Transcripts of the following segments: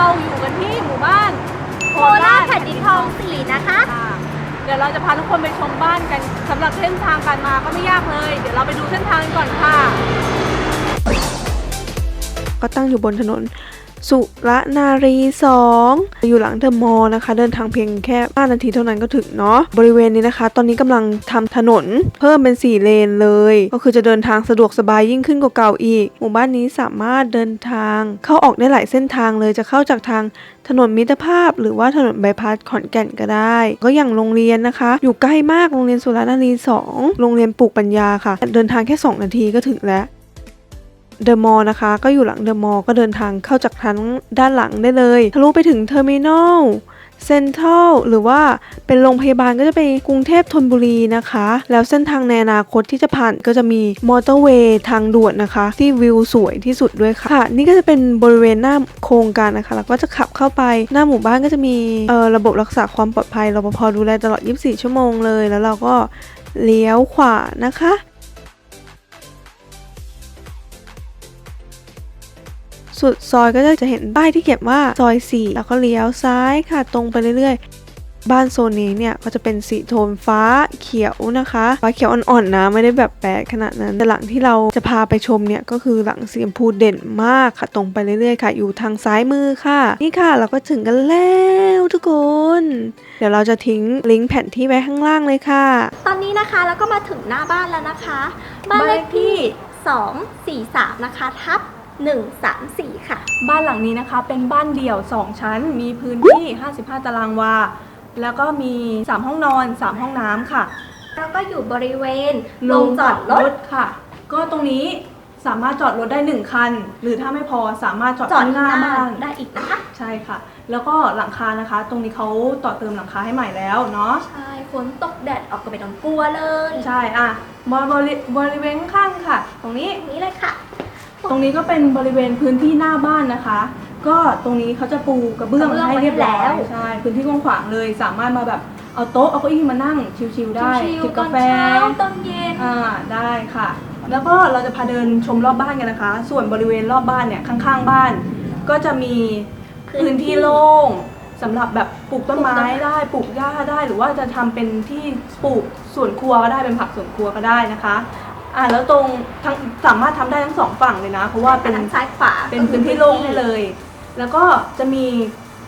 เราอยู่กันที่หมู่บ้านโคราชแผ่นดินทองสี่นะคะ ค่ะเดี๋ยวเราจะพาทุกคนไปชมบ้านกันสำหรับเส้นทางการมาก็ไม่ยากเลย เดี๋ยวเราไปดูเส้นทางกันก่อนค่ะ ก็ตั้งอยู่บนถนน สุรนารีสองอยู่หลังเดอะมอลล์นะคะ เดินทางเพียงแค่ 5 นาทีเท่านั้นก็ถึงเนาะบริเวณนี้นะคะ ตอนนี้กำลังทำถนนเพิ่มเป็น 4 เลนเลย ก็คือจะเดินทางสะดวกสบายยิ่งขึ้นกว่าเก่าอีก หมู่บ้านนี้สามารถเดินทางเข้าออกได้หลายเส้นทางเลยจะเข้าจากทางถนนมิตรภาพ หรือว่าถนนบายพาสขอนแก่นก็ได้ ก็อย่างโรงเรียนนะคะ อยู่ใกล้มากโรงเรียนสุรนารีสองโรงเรียนปลูกปัญญาค่ะ เดินทางแค่ 2 นาทีก็ถึงแล้ว เดอะมอลล์นะคะ ก็อยู่หลังเดอะมอลล์ก็เดินทางเข้าจากทางด้านหลังได้เลยทะลุไปถึงเทอร์มินอลเซ็นทรัลหรือว่าเป็นโรงพยาบาลก็จะไปกรุงเทพธนบุรีนะคะ แล้วเส้นทางในอนาคตที่จะผ่านก็จะมีมอเตอร์เวย์ทางด่วนนะคะ ที่วิวสวยที่สุดด้วยค่ะคะนี่ก็จะเป็นบริเวณหน้าโครงการนะคะ แล้วก็จะขับเข้าไปหน้าหมู่บ้านก็จะมีเอ่อระบบรักษาความปลอดภัยรปภดูแลตลอด 24 ชั่วโมงเลย แล้วเราก็เลี้ยวขวานะคะ สุดซอยก็จะเห็นป้ายที่เขียนว่าซอย 4 แล้วก็เลี้ยวซ้ายค่ะตรงไปเรื่อยๆ บ้านโซนนี้เนี่ยก็จะเป็นสีโทนฟ้าเขียวนะคะฟ้าเขียวอ่อนๆนะไม่ได้แบบแปดขนาดนั้นแต่หลังที่เราจะพาไปชมเนี่ยก็คือหลังสีชมพูเด่นมากค่ะตรงไปเรื่อยๆ ค่ะ อยู่ทางซ้ายมือค่ะ นี่ค่ะเราก็ถึงกันแล้วทุกคน เดี๋ยวเราจะทิ้งลิงก์แผนที่ไว้ข้างล่างเลยค่ะ ตอนนี้นะคะแล้วก็มาถึงหน้าบ้านแล้วนะคะ บ้านเลขที่243นะคะทับ 134 ค่ะ บ้านหลังนี้นะคะเป็นบ้านเดี่ยว 2 ชั้น มีพื้นที่ 55 ตารางวา แล้วก็มี 3 ห้องนอน 3 ห้องน้ำค่ะ แล้วก็อยู่บริเวณลงจอดรถค่ะ ก็ตรงนี้สามารถจอดรถได้ 1 คัน หรือถ้าไม่พอสามารถจอดจอดข้างหหน้าน้าบ้าบ้านนได้อีกนะคะ ใช่ค่ะ แล้วก็หลังคานะคะ ตรงนี้เขาต่อเติมหลังคาให้ใหม่แล้วเนาะ ใช่ฝนตกแดดออกก็ไม่ต้องกลัวเลย ใช่อะบริบริบริเวณข้างๆค่ะ ตรงนี้อย่างนี้เลยค่ะ ตรงนี้ก็เป็นบริเวณพื้นที่หน้าบ้านนะคะ ก็ตรงนี้เขาจะปูกระเบื้องกระเบื้องให้เรียบร้อไว้ยแล้ว ใช่พื้นที่กว้างขวางเลยสามารถมาแบบเอาโต๊ะเอาเก้าอี้มานั่งชิวๆได้ชิวจิบๆตอกานแฟ เช้าตอนเย็น อ่าได้ค่ะ แล้วก็เราจะพาเดินชมรอบบ้านกันนะคะ ส่วนบริเวณรอบบ้านเนี่ยข้างๆบ้าน ก็จะมีพื้พื้นนที่ ที่โล่งสำหรับแบบปลูกต้นไม้ปลูกต้นไม้ได้ปลูกหญ้าได้ หรือว่าจะทำเป็นที่ปลูกสวนครัวก็ได้เป็นผักสวนครัวก็ได้นะคะ อ่าแล้วตรงทั้งสามารถทำได้ทั้งสองฝั่งเลยนะ เพราะว่าเป็นทั้งซ้ายขวาเป็นพื้นที่โล่งได้เลย แล้วก็จะมี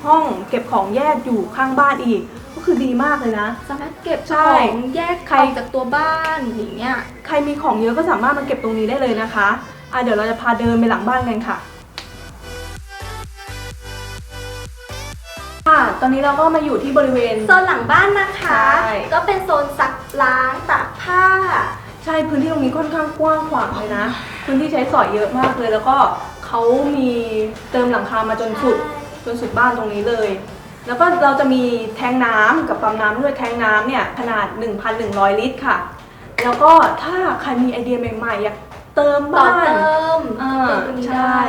ห้องเก็บของแยกอยู่ข้างบ้านอีก ก็คือดีมากเลยนะ สามารถเก็บใช่ของแยกใครออกจากตัวบ้านอย่างเงี้ยใครมีของเยอะก็สามารถมาเก็บตรงนี้ได้เลยนะคะอะเดี๋ยวเราจะพาเดินไปหลังบ้านกันค่ะ ค่ะ ตอนนี้เราก็มาอยู่ที่บริเวณ โซนหลังบ้านนะคะ ใช่ก็เป็นโซนซักล้างตากผ้า ใช่พื้นที่ตรงนี้ค่อนข้างกว้างขวางเลยนะ พื้นที่ใช้สอยเยอะมากเลย แล้วก็เขามีเติมหลังคามาจนสุดจนสุดบ้านตรงนี้เลย แล้วก็เราจะมีแทงน้ำกับปั๊มน้ำด้วยแทงน้ำเนี่ยขนาด 1,100 ลิตรค่ะ แล้วก็ถ้าใครมีไอเดียใหม่ๆอยากเติมต่อบ้านเติมอ่าเติมตรงนี้ใช่ได้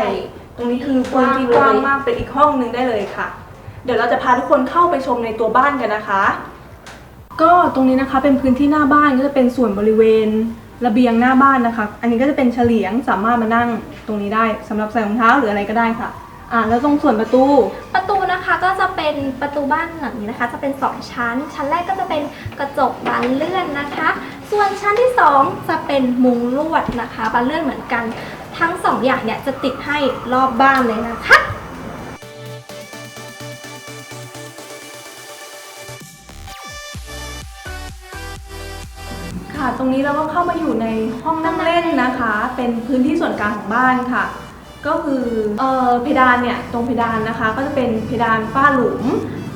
ตรงนี้คือพื้นที่กว้างมากเป็นอีกห้องหนึ่งได้เลยค่ะ เดี๋ยวเราจะพาทุกคนเข้าไปชมในตัวบ้านกันนะคะ ก็ตรงนี้นะคะเป็นพื้นที่หน้าบ้านก็จะเป็นส่วนบริเวณระเบียงหน้าบ้านนะคะ อันนี้ก็จะเป็นเฉลียงสามารถมานั่งตรงนี้ได้สำหรับใส่รองเท้าหรืออะไรก็ได้ค่ะอ่าแล้วตรงส่วนประตู ประตูนะคะก็จะเป็นประตูบ้านหลังนี้นะคะ จะเป็น 2 ชั้น ชั้นแรกก็จะเป็นกระจกบานเลื่อนนะคะ ส่วนชั้นที่ 2 จะเป็นมุงลวดนะคะบานเลื่อนเหมือนกัน ทั้ง 2 อย่างเนี่ยจะติดให้รอบบ้านเลยนะคะ ค่ะ ตรงนี้เราก็เข้ามาอยู่ในห้องนั่งเล่นนะคะ เป็นพื้นที่ส่วนกลางของบ้านค่ะ ก็คือเออเพดานเนี่ยตรงเพดานนะคะ ก็จะเป็นเพดานฝ้าหลุม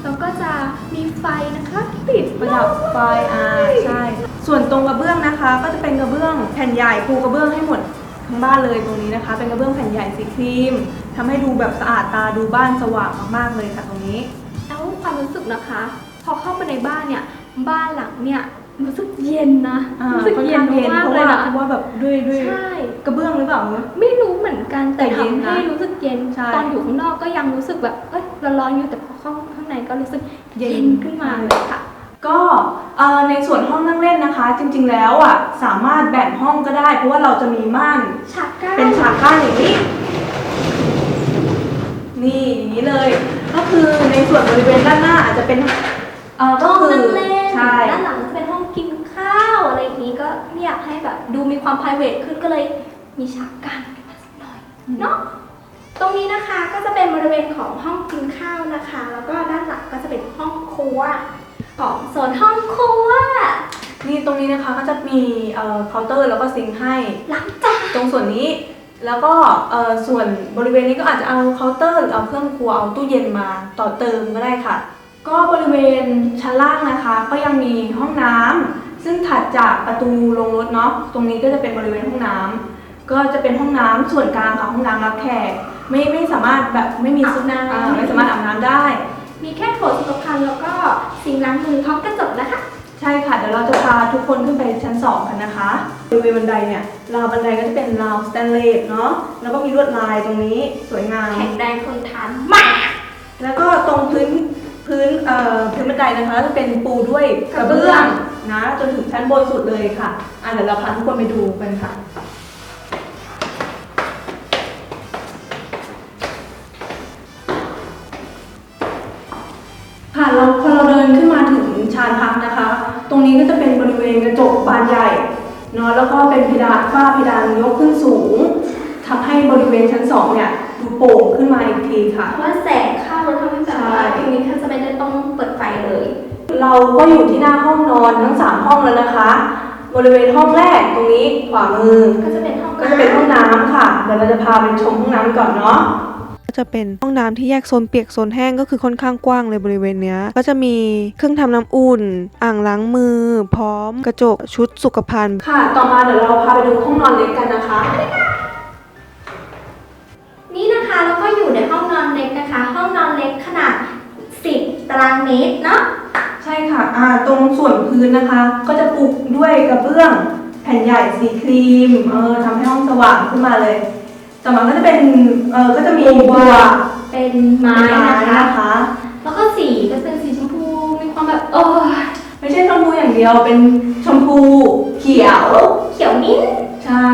แล้วก็จะมีไฟนะคะติดประดับไฟอ่าใช่ ส่วนตรงกระเบื้องนะคะ ก็จะเป็นกระเบื้องแผ่นใหญ่ปูกระเบื้องให้หมดทั้งบ้านเลยตรงนี้นะคะ เป็นกระเบื้องแผ่นใหญ่สีครีมทำให้ดูแบบสะอาดตาดูบ้านสว่างมากๆเลยค่ะตรงนี้ แล้วความรู้สึกนะคะ พอเข้ามาในบ้านเนี่ยบ้านหลังเนี่ย รู้สึกเย็นนะอ่ารู้สึกค่อนเย็นข้างเย็นมากเพราะเลยว่านะเพราะว่าแบบด้วยด้วยใช่กระเบื้องหรือเปล่าไม่รู้เหมือนกันแต่แต่เย็นทำนะให้รู้สึกเย็นใช่ตอนอยู่ข้างนอกก็ยังรู้สึกแบบเอ้ยร้อนๆอยู่แต่พอเข้าข้างในก็รู้สึกเย็นเย็นขึ้นมาเลยค่ะก็เอ่อในส่วนห้องนั่งเล่นนะคะ จริง ๆแล้วอะสามารถแบ่งห้องก็ได้ เพราะว่าเราจะมีม่านฉากกั้นเป็นฉากกั้นอย่างนี้นี่อย่างนี้เลย ก็คือในส่วนบริเวณด้านหน้าอาจจะเป็นเอ่อก็ห้องคือนั่งเล่นใช่ด้านหลัง มีความ p r i v a t ขึ้นก็เลยมีฉากกั้นขึ้นมาสักหน่อยเนาะตรงนี้นะคะก็จะเป็นบริเวณของห้องกินข้าวนะคะ แล้วก็ด้านหลังก็จะเป็นห้องครัวของโซนห้องครัวนี่ตรงนี้นะคะก็จะมีเอ่อเคาน์เตอร์แล้วก็ซิงค์ให้ล้างจานตรงส่วนนี้แล้วก็เอ่อส่วนบริเวณนี้ก็อาจจะเอาเคาน์เตอร์หรือเอาเครื่องครัวเอาตู้เย็นมาต่อเติมก็ได้ค่ะ ก็บริเวณชั้นล่างนะคะ ก็ยังมีห้องน้ำ ซึ่งถัดจากประตูลงรถเนาะตรงนี้ก็จะเป็นบริเวณห้องน้ำก็จะเป็นห้องน้ำส่วนกลางกับห้องน้ำรับแขกไม่ไม่สามารถแบบไม่มีซุน้ำอ่าไม่สามารถอาบน้ำได้ มีแค่โถสุขภัณฑ์แล้วก็สิ่งล้างมือพร้อมกระจกนะคะใช่ค่ะ เดี๋ยวเราจะพาทุกคนขึ้นไปชั้น 2 กันนะคะบริเวณบันไดเนี่ยราวบันไดก็จะเป็นราวสแตนเลสเนาะแล้วก็มีลวดลายตรงนี้สวยงามแข็งแรงทนทานมากแล้วก็ตรงพื้น พื้นเอ่อพื้นบันไดนะคะจะเป็นปูด้วยกระเบื้องนะจนถึงชั้นบนสุดเลยค่ะอะเดี๋ยวเราพาทุกคนไปดูกันค่ะ ค่ะเราพอเราเดินขึ้นมาถึงชานพักนะคะ ตรงนี้ก็จะเป็นบริเวณกระจกบานใหญ่เนาะแล้วก็เป็นเพดานฝ้าเพดานยกขึ้นสูงทำให้บริเวณชั้นสองเนี่ย โปร่งขึ้นมาอีกทีค่ะ เพราะว่าแสงเข้าแล้วทำให้แบบว่าใช่ตรงนี้แทบจะไม่ได้ต้องเปิดไฟเลย เราก็อยู่ที่หน้าห้องนอนทั้งสามห้องแล้วนะคะ บริเวณห้องแรกตรงนี้ขวามือ ก็จะเป็นห้องก็จะเป็นห้องน้ำค่ะเดี๋ยวเราจะพาไปชมห้องน้ำก่อนเนาะ ก็จะเป็นห้องน้ำที่แยกโซนเปียกโซนแห้งก็คือค่อนข้างกว้างเลยบริเวณเนี้ย ก็จะมีเครื่องทำน้ำอุ่น อ่างล้างมือ พร้อมกระจกชุดสุขภัณฑ์ ค่ะ ต่อมาเดี๋ยวเราพาไปดูห้องนอนเล็กกันนะคะ นี่นะคะแล้วก็อยู่ในห้องนอนเล็กนะคะ ห้องนอนเล็กขนาด 10 ตารางเมตรเนาะใช่ค่ะอ่าตรงส่วนพื้นนะคะ ก็จะปลูกด้วยกระเบื้อง แผ่นใหญ่สีครีมเออทำให้ห้องสว่างขึ้นมาเลยต่อมาก็จะเป็นเออก็จะมีบัวเป็นไม้ไม้นะคะนะคะ แล้วก็สีก็เป็นสีชมพูมีความแบบโอ้ยไม่ใช่ชมพูอย่างเดียวเป็นชมพูเขียว เขียวมิ้นท์ใช่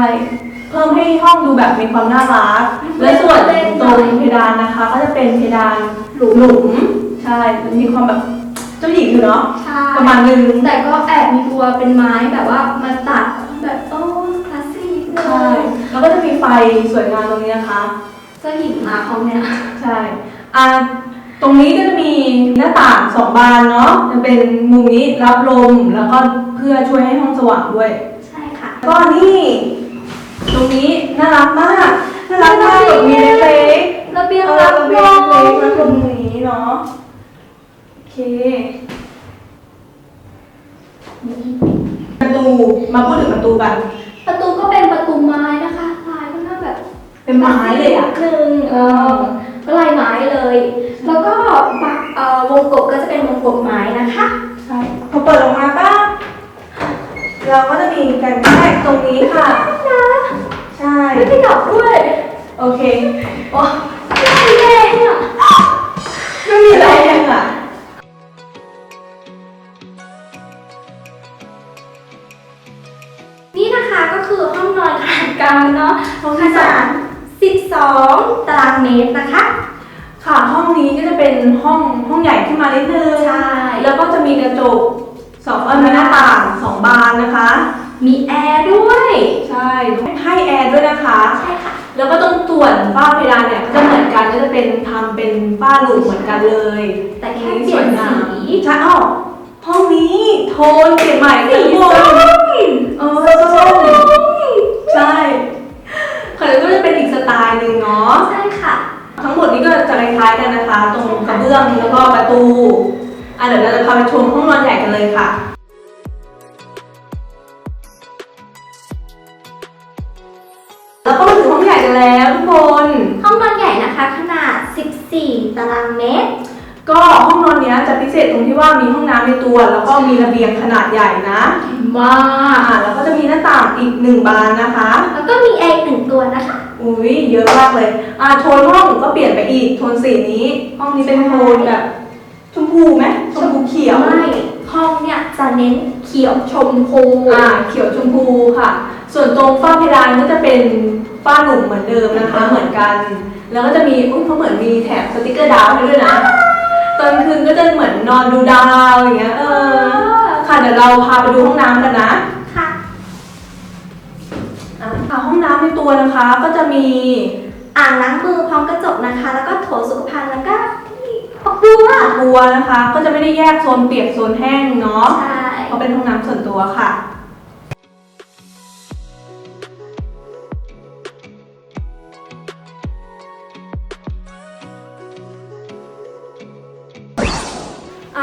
เพิ่มให้ห้องดูแบบมีความน่ารัก และส่วนตรงเพดานนะคะ ก็จะเป็นเพดานหลุมหลุมๆใช่มันมีความแบบเจ้าหญิงอยู่เนาะใช่ประมาณนึงแต่ก็แอบมีบัวเป็นไม้แบบว่ามาตัดแบบโอ้คลาสสิกเลใช่ยแล้วก็จะมีไฟสวยงามตรงนี้นะคะ เจ้าหญิงมาเขาเนี่ยใช่อ่าตรงนี้ก็จะมีหน้าต่างสองบานเนาะจะเป็นมุมนี้รับลมแล้วก็เพื่อช่วยให้ห้องสว่างด้วย ใช่ค่ะ ก็นี่ ตรงนี้น่ารักมากน่ารักมากแบบมีเล็กๆระเบียงเออรับระลเบียงมเล็กๆรับลมตรงนี้เนาะโอเคประตูมาพูดถึงประตูกัน ประตูก็เป็นประตูไม้นะคะลายก็น่าแบบเป็นไม้เลยอะหนึ่งเออก็ลายไม้เลย แล้วก็บักเอ่อวงกบก็จะเป็นวงกบไม้นะคะ ใช่พอเปิดออกมาก็เราก็จะมีการแยกตรงนี้ค่ะนะใช่ ไม่ได้ดอกด้วย โอเคโอ้ไม่แดงอะไม่มีอะไรเลยอะนี่นะคะก็คือห้องนอนขนาดกลางเนาะขนาด12 ตารางเมตรนะคะ ค่ะห้องนี้ก็จะเป็นห้องห้องใหญ่ขึ้นมานิดนึงใช่ แล้วก็จะมีกระจกสองเออมีหน้าต่างสองบานนะคะ มีแอร์ด้วย ใช่ให้แอร์ด้วยนะคะ ใช่ค่ะ แล้วก็ตรงส่วนฝ้าเพดานเนี่ยก็จะเหมือนกันก็จะเป็นทำเป็นฝ้าหลุมเหมือนกันเลย แต่แค่เปลี่ยนสีใช่อ้าวห้องนี้โทนเปลี่ยนใหม่สีทั้งหมส้ดมเออส้มใช่ค่ะแล้วก็จะเป็นอีกสไตล์หนึ่งเนาะ ใช่ค่ะ ทั้งหมดนี้ก็จะคล้ายๆกันนะคะ ตรงกระเบื้องแล้วก็ประตูอะเดี๋ยวเราจะพาไปชมห้องนอนใหญ่กันเลยค่ะ แล้วก็มาถึงห้องใหญ่กันแล้วทุกคน ห้องนอนใหญ่นะคะขนาด 14 ตารางเมตร ก็ห้องนอนเนี้ยจะพิเศษตรงที่ว่ามีห้องน้ำในตัว แล้วก็มีระเบียงขนาดใหญ่นะมาอ่าแล้วก็จะมีหน้าต่างอีกหนึ่งบานนะคะ แล้วก็มีแอร์อีกหนึ่งตัวนะคะ อุ้ยเยอะมากเลยอ่าโทนห้องก็เปลี่ยนไปอีกโทนสีนี้ ห้องนี้เป็นโทนแบบชมพูไหมชมพูเขียวไม่ขห้องเนี่ยจะเน้นเขียวชมพูอ่าเขียวชมพูค่ะ ส่วนตรงฝ้าเพดานก็จะเป็น ฝ้าหลุมเหมือนเดิมนะคะ เหมือนกัน แล้วก็จะมีอุ้ยเขาเหมือนมีแถบสติกเกอร์ดาวให้ด้วยนะตอนคืนก็จะเหมือนนอนดูดาวอย่างเงี้ยเออค่ะเดี๋ยวเราพาไปดูห้องน้ำกันนะค่ะอ่าห้องน้ำในตัวนะคะ ก็จะมีอ่างล้างมือพร้อมกระจกนะคะ แล้วก็โถสุขภัณฑ์แล้วก็นี่ปอกบัวบัวนะคะ ก็จะไม่ได้แยกโซนเปียกโซนแห้งเนาะใช่เพราะเป็นห้องน้ำส่วนตัวค่ะ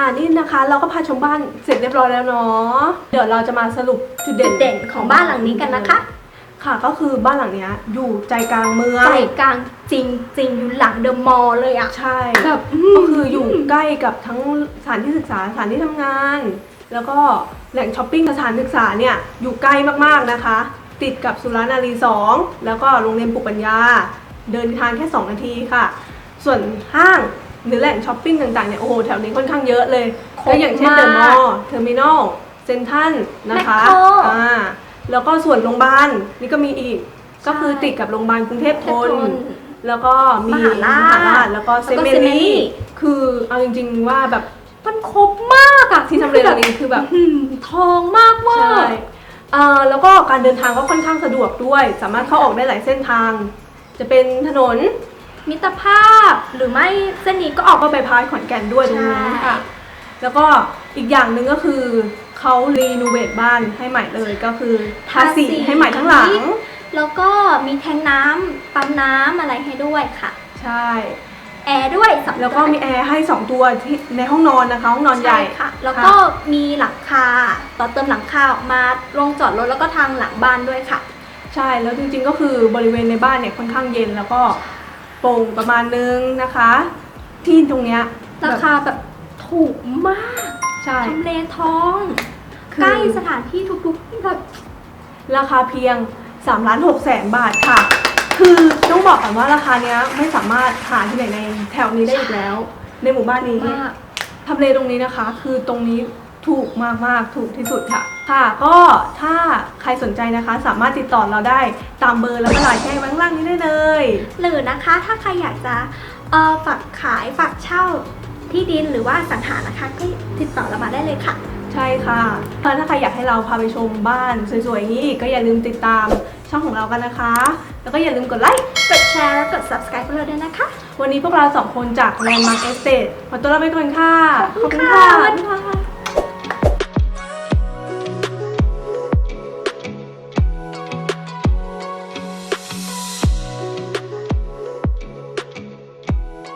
อ่านี่นะคะ เราก็พาชมบ้านเสร็จเรียบร้อยแล้วเนาะเดี๋ยวเราจะมาสรุปจุดจุเด่ดนเด่นของบ้านหลังนี้กันนะคะค่ะก็คือบ้านหลังเนี้ยอยู่ใจกลางเมืองใจกลางจริงจริงๆอยู่หลังเดอะมอลล์เลยอะใช่ แบบก็คืออยู่ใกล้กับทั้งสถานที่ศึกษาสถานที่ทำงาน แล้วก็แหล่งช้อปปิ้งสถานศึกษาเนี่ยอยู่ใกล้มากๆนะคะ ติดกับสุรานารีสองแล้วก็โรงเรียนปุกปัญญา เดินทางแค่ 2 นาทีค่ะ ส่วนห้าง หรือแหล่งช้อปปิ้งต่างๆเนี่ยโอ้โหแถวนี้ค่อนข้างเยอะเลยก็อย่างเช่นเดอะมอลล์เทอร์มินอลเซนทันนะคะอ่าแล้วก็ส่วนโรงพยาบาลนี่ก็มีอีกก็คือติดกับโรงพยาบาลกรุงเทพทนแล้วก็มีมหาราชมหาราชแล้วก็เซแล้วก็เมเซเมนี่นี่คือเอาจริง ๆว่าแบบมันครบมากอะที่ทำเลตรงนี้คือแบบหืมทองมากมาใช่กเอ่อแล้วก็การเดินทางก็ค่อนข้างสะดวกด้วย สามารถเข้าออกได้หลายเส้นทาง จะเป็นถนน มิตรภาพหรือไม่เส้นนี้ก็ออออกกก็ไปพายขอนแก่นด้วยตรงนี้ใช่ค่ะ แล้วก็อีกอย่างหนึ่งก็คือเขารีโนเวทบ้านให้ใหม่เลยก็คือทาสี ให้ใหม่ทั้งหลัง แล้วก็มีแทงน้ำปั๊มน้ำอะไรให้ด้วยค่ะ ใช่ แอร์ด้วยสำหรับแล้วก็มีแอร์ให้ 2 ตัวที่ในห้องนอนนะคะ ห้องนอนใหญ่ใช่ค่ะ แล้วก็มีหลังคาต่อเติมหลังคาออกมาลงจอดรถแล้วก็ทางหลังบ้านด้วยค่ะ ใช่แล้วจริงๆก็คือบริเวณในบ้านเนี่ยค่อนข้างเย็นแล้วก็ โปร่งประมาณนึงนะคะ ที่ตรงเนี้ยราคาแบบถูกมากใช่ทำเลทองคือใกล้สถานที่ทุกๆแบบราคาเพียง3ล้าน6แสนบาทค่ะ คือต้องบอกก่อนว่าราคาเนี้ยไม่สามารถหาที่ไหนในแถวนี้ได้อีกแล้ว ในหมู่บ้านนี้มากทำเลตรงนี้นะคะ คือตรงนี้ ถูกมากๆ ถูกที่สุดค่ะ ค่ะ ก็ถ้าใครสนใจนะคะ สามารถติดต่อเราได้ตามเบอร์แล้วก็ไลน์แจ้งไว้ข้างล่างนี้ได้เลย หรือนะคะถ้าใครอยากจะเอ่อฝากขายฝากเช่าที่ดินหรือว่าอสังหานะคะก็ติดต่อเรามาได้เลยค่ะ ใช่ค่ะถ้าใครอยากให้เราพาไปชมบ้านสวยๆอย่างนี้อีกก็อย่าลืมติดตามช่องของเรากันนะคะ แล้วก็อย่าลืมกดไลค์ กดแชร์และกด subscribe พวกเราด้วยนะคะ วันนี้พวกเราสองคนจาก Landmark Estate ขอตัวลาไปก่อนค่ะ ขอบคุณค่ะบ๊ายบาย